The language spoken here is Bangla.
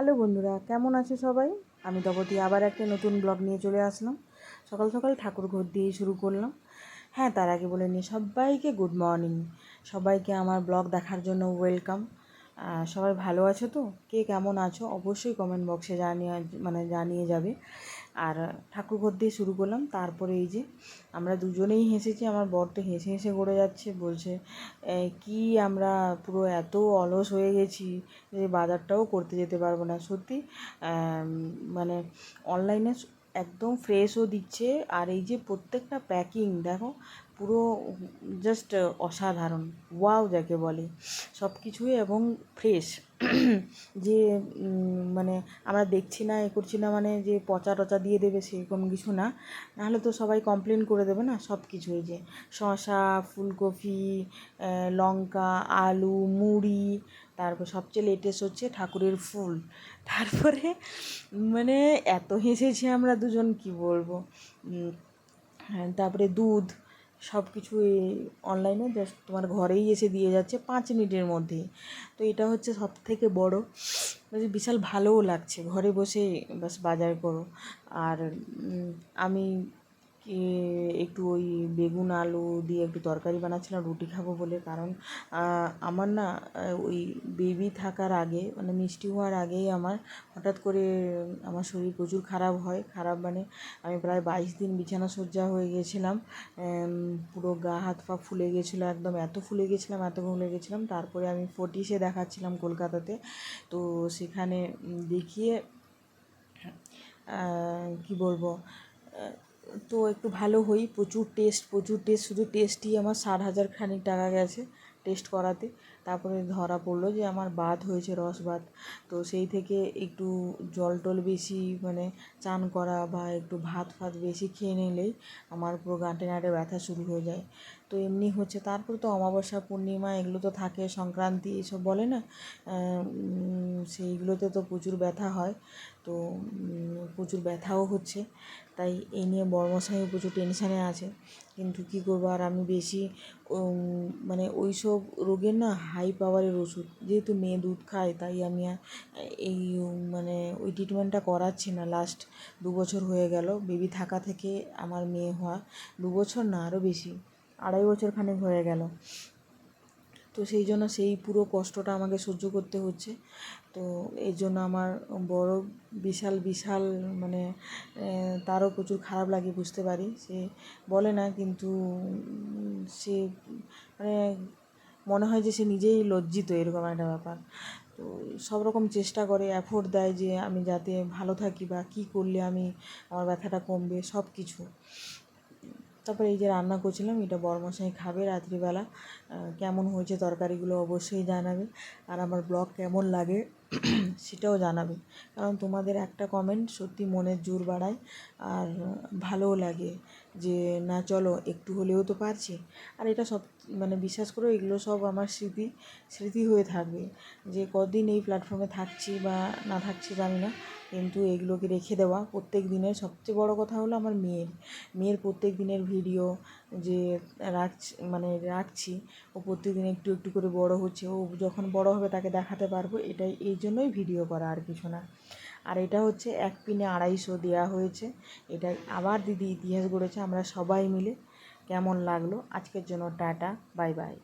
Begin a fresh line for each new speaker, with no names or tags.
হ্যালো বন্ধুরা, কেমন আছে সবাই? আমি তপতি, আবার একটা নতুন ব্লগ নিয়ে চলে আসলাম। সকাল সকাল ঠাকুর ঘর দিয়ে শুরু করলাম। হ্যাঁ তার আগে বলে নিই, সবাইকে গুড মর্নিং সবাইকে আমার ব্লগ দেখার জন্য ওয়েলকাম সবাই ভালো আছো তো? কে কেমন আছো? অবশ্যই কমেন্ট বক্সে জানিয়ে মানে জানিয়ে যাবে। আর ঠাকুর ঘর দিয়ে শুরু করলাম। তারপরে এই যে আমরা দুজনেই হেসেছি, আমার বর তো হেসে হেসে করে যাচ্ছে, বলছে কি আমরা পুরো এত অলস হয়ে গেছি যে বাজারটাও করতে যেতে পারব না। সত্যি মানে অনলাইনে একদম ফ্রেশও দিচ্ছে। আর এই যে প্রত্যেকটা প্যাকিং, দেখো, পুরো জাস্ট অসাধারণ। ওয়াও যাকে বলে। সব কিছুই এবং ফ্রেশ। যে মানে আমরা দেখছি না, এ করছি না মানে যে পচা টচা দিয়ে দেবে সেরকম কিছু না। নাহলে তো সবাই কমপ্লেন করে দেবে না সব কিছুই যে শশা ফুলকপি লঙ্কা, আলু, মুড়ি তারপর সবচেয়ে লেটেস্ট হচ্ছে ঠাকুরের ফুল। তারপরে মানে এত হেসেছি আমরা দুজন কি বলব? হ্যাঁ, তারপরে দুধ সব কিছুই অনলাইনে জাস্ট তোমার ঘরেই এসে দিয়ে যাচ্ছে পাঁচ মিনিটের মধ্যে। তো এটা হচ্ছে সব থেকে বড়ো বিশাল ভালোও লাগছে। ঘরে বসে বাস বাজার করো। আর আমি একটু ওই বেগুন আলু দিয়ে একটু তরকারি বানাচ্ছিলাম, রুটি খাব বলে। কারণ আমার না ওই বেবি থাকার আগে মানে মিষ্টি হওয়ার আগেই আমার হঠাৎ করে, আমার শরীর প্রচুর খারাপ হয়। খারাপ মানে আমি প্রায় বাইশ দিন বিছানা সজ্জা হয়ে গেছিলাম। পুরো গা, হাত, পা ফুলে গেছিল একদম। এত ফুলে গেছিলাম, এত ফুলে গেছিলাম। তারপরে আমি ফটিসে দেখাচ্ছিলাম কলকাতাতে। তো সেখানে দেখিয়ে কী বলব তো একটু ভালো হই, প্রচুর টেস্ট প্রচুর টেস্ট শুধু টেস্টই আমার ষাট হাজার খানিক টাকা গেছে টেস্ট করাতে। তারপরে ধরা পড়ল যে আমার বাত হয়েছে, রস বাত। তো সেই থেকে একটু জল টল বেশি মানে চান করা বা একটু ভাত ফাত বেশি খেয়ে নিলেই আমার পুরো গাঁটে গাঁটে ব্যথা শুরু হয়ে যায়। তো এমনি হচ্ছে, তারপর তো অমাবস্যা, পূর্ণিমা এগুলো তো থাকে, সংক্রান্তি এসব বলে না? সেইগুলোতে তো প্রচুর ব্যথা হয়। তো প্রচুর ব্যথাও হচ্ছে। তাই এই নিয়ে বড়মশাইও প্রচুর টেনশানে আছে। কিন্তু কী করব? আর আমি বেশি মানে ওই সব রোগের না হাই পাওয়ারের ওষুধ। যেহেতু মেয়ে দুধ খায়, তাই আমি এই মানে ওই ট্রিটমেন্টটা করাচ্ছি না। লাস্ট দু বছর হয়ে গেল বেবি থাকা থেকে আমার মেয়ে হওয়া। দু বছর না আরও বেশি, আড়াই বছর খানেক হয়ে গেল। তো সেই জন্য সেই পুরো কষ্টটা আমাকে সহ্য করতে হচ্ছে। তো এই জন্য আমার বড় বিশাল বিশাল মানে তারও প্রচুর খারাপ লাগে, বুঝতে পারি। সে বলে না, কিন্তু সে মানে মনে হয় যে সে নিজেই লজ্জিত, এরকম একটা ব্যাপার। তো সব রকম চেষ্টা করে অ্যাফোর্ট দেয় যে আমি যাতে ভালো থাকি বা কী করলে আমি আমার ব্যথাটা কমবে, সব কিছু। তারপরে এই যে রান্না করছিলাম, এটা বরমশাই খাবে রাত্রিবেলা। কেমন হয়েছে তরকারিগুলো অবশ্যই জানাবে। আর আমার ব্লগ কেমন লাগে সেটাও জানাবে কারণ তোমাদের একটা কমেন্ট সত্যি মনের জোর বাড়ায় আর ভালোও লাগে যে, না, চলো, একটু হলেও তো পারছি। আর এটা সব মানে বিশ্বাস করো, এগুলো সব আমার স্মৃতি স্মৃতি হয়ে থাকবে। যে কদিন এই প্ল্যাটফর্মে থাকছি বা না থাকছি জানি না, কিন্তু এগুলোকে রেখে দেওয়া প্রত্যেক দিনের সবচেয়ে বড় কথা হলো আমার মেয়ের। মেয়ের প্রত্যেক দিনের ভিডিও যে রাখছি মানে রাখছি, ও প্রত্যেক দিন একটু একটু করে বড় হচ্ছে। ও যখন বড় হবে তাকে দেখাতে পারব, এটাই এই জন্যই ভিডিও করা আর কিছু না। আর এটা হচ্ছে এক পিনে আড়াইশো দেওয়া হয়েছে। এটা আবার দিদি ইতিহাস গড়েছে। আমরা সবাই মিলে কেমন লাগল? আজকের জন্য টাটা, বাই বাই।